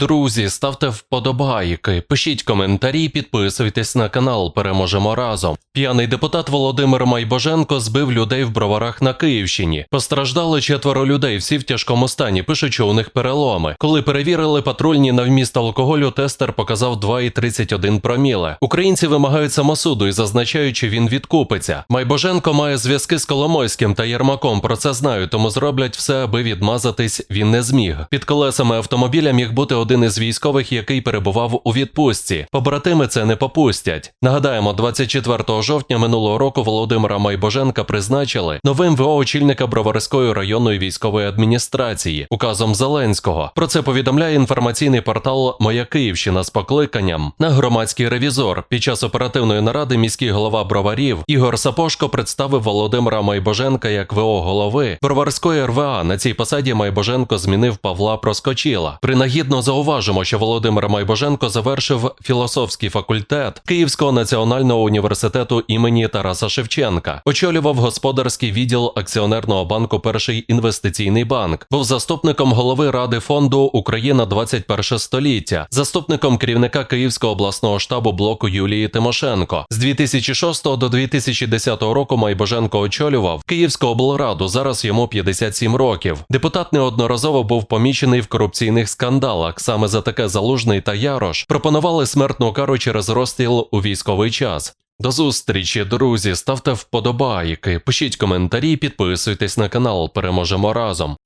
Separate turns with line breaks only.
Друзі, ставте вподобайки, пишіть коментарі, підписуйтесь на канал. Переможемо разом. П'яний депутат Володимир Майбоженко збив людей в броварах на Київщині. Постраждали четверо людей, всі в тяжкому стані, пишуть, що у них переломи. Коли перевірили патрульні на вміст алкоголю, тестер показав 2,31 проміле. Українці вимагають самосуду і зазначають, що він відкупиться. Майбоженко має зв'язки з Коломойським та Єрмаком. Про це знаю, тому зроблять все, аби відмазатись. Він не зміг. Під колесами автомобіля міг бути один із військових, який перебував у відпустці. Побратими це не попустять. Нагадаємо, 24 жовтня минулого року Володимира Майбоженка призначили новим ВО очільника Броварської районної військової адміністрації указом Зеленського. Про це повідомляє інформаційний портал Моя Київщина з покликанням на громадський ревізор. Під час оперативної наради міський голова броварів Ігор Сапошко представив Володимира Майбоженка як ВО голови Броварської РВА. На цій посаді Майбоженко змінив Павла Проскочіла. Принагідно зауважимо, що Володимир Майбоженко завершив філософський факультет Київського національного університету імені Тараса Шевченка, очолював господарський відділ акціонерного банку Перший інвестиційний банк, був заступником голови ради фонду Україна 21 століття, заступником керівника Київського обласного штабу блоку Юлії Тимошенко. З 2006 до 2010 року Майбоженко очолював Київську облраду. Зараз йому 57 років. Депутат неодноразово був помічений в корупційних скандалах. Саме за таке залужний та Ярош пропонували смертну кару через розстріл у військовий час. До зустрічі, друзі. Ставте вподобайки, пишіть коментарі, підписуйтесь на канал. Переможемо разом.